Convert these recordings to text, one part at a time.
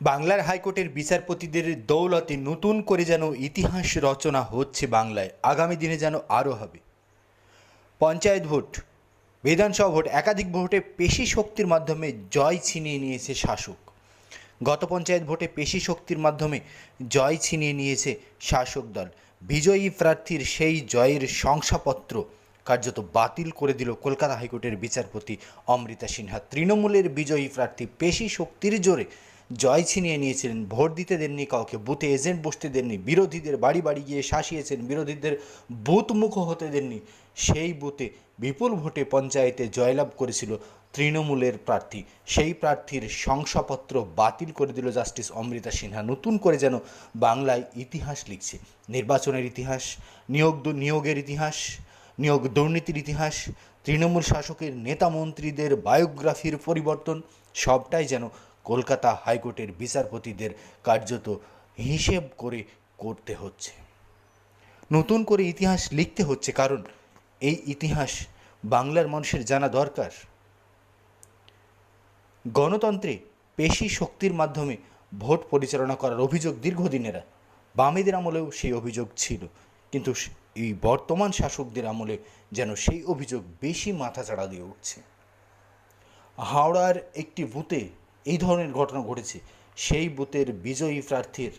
বাংলার হাইকোর্টের বিচারপতিদের দৌলতে নতুন করে যেন ইতিহাস রচনা হচ্ছে বাংলায়, আগামী দিনে যেন আরও হবে। পঞ্চায়েত ভোট, বিধানসভা ভোট, একাধিক ভোটে পেশি শক্তির মাধ্যমে জয় ছিনিয়ে নিয়েছে শাসক। গত পঞ্চায়েত ভোটে পেশি শক্তির মাধ্যমে জয় ছিনিয়ে নিয়েছে শাসক দল। বিজয়ী প্রার্থীর সেই জয়ের শংসাপত্র কার্যত বাতিল করে দিল কলকাতা হাইকোর্টের বিচারপতি অমৃতা সিনহা। তৃণমূলের বিজয়ী প্রার্থী পেশি শক্তির জোরে জয় ছিনিয়ে নিয়েছিলেন, ভোট দিতে দেননি কাউকে, বুথে এজেন্ট বসতে দেননি, বিরোধীদের বাড়ি বাড়ি গিয়ে শাসিয়েছেন, বিরোধীদের বুথমুখ হতে দেননি, সেই বুথে বিপুল ভোটে পঞ্চায়েতে জয়লাভ করেছিল তৃণমূলের প্রার্থী। সেই প্রার্থীর শংসাপত্র বাতিল করে দিল জাস্টিস অমৃতা সিনহা, নতুন করে যেন বাংলায় ইতিহাস লিখছে। নির্বাচনের ইতিহাস, নিয়োগ নিয়োগের ইতিহাস, নিয়োগ দুর্নীতির ইতিহাস, তৃণমূল শাসকের নেতা মন্ত্রীদের বায়োগ্রাফির পরিবর্তন, সবটাই যেন কলকাতা হাইকোর্টের বিচারপতিদের কার্যত হিসেব করে করতে হচ্ছে। নতুন করে ইতিহাস লিখতে হচ্ছে কারণ এই ইতিহাস বাংলার মানুষের জানা দরকার। গণতন্ত্রে পেশি শক্তির মাধ্যমে ভোট পরিচালনা করার অভিযোগ দীর্ঘদিনেরা। বামেদের আমলেও সেই অভিযোগ ছিল। কিন্তু এই বর্তমান শাসকদের আমলে যেন সেই অভিযোগ বেশি মাথাচাড়া দিয়ে উঠছে। হাওড়ার একটি বুথে এই ধরনের ঘটনা ঘটেছে। সেই বুথের বিজয়ী প্রার্থীর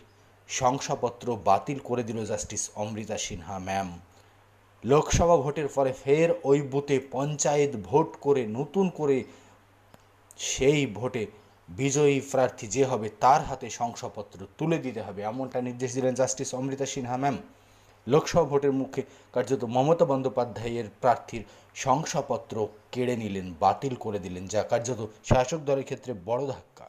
শংসাপত্র বাতিল করে দিল জাস্টিস অমৃতা সিনহা, ম্যাম। লোকসভা ভোটের পরে ফের ওই বুথে পঞ্চায়েত ভোট করে, নতুন করে সেই ভোটে বিজয়ী প্রার্থী যে হবে, তার হাতে শংসাপত্র তুলে দিতে হবে। এমনটা নির্দেশ দিলেন জাস্টিস অমৃতা সিনহা, ম্যাম। লোকসভা ভোটের মুখে কার্যত মমতা বন্দ্যোপাধ্যায়ের প্রার্থীর শংসাপত্র কেড়ে নিলেন, বাতিল করে দিলেন, যা কার্যত শাসক দলের ক্ষেত্রে বড় ধাক্কা।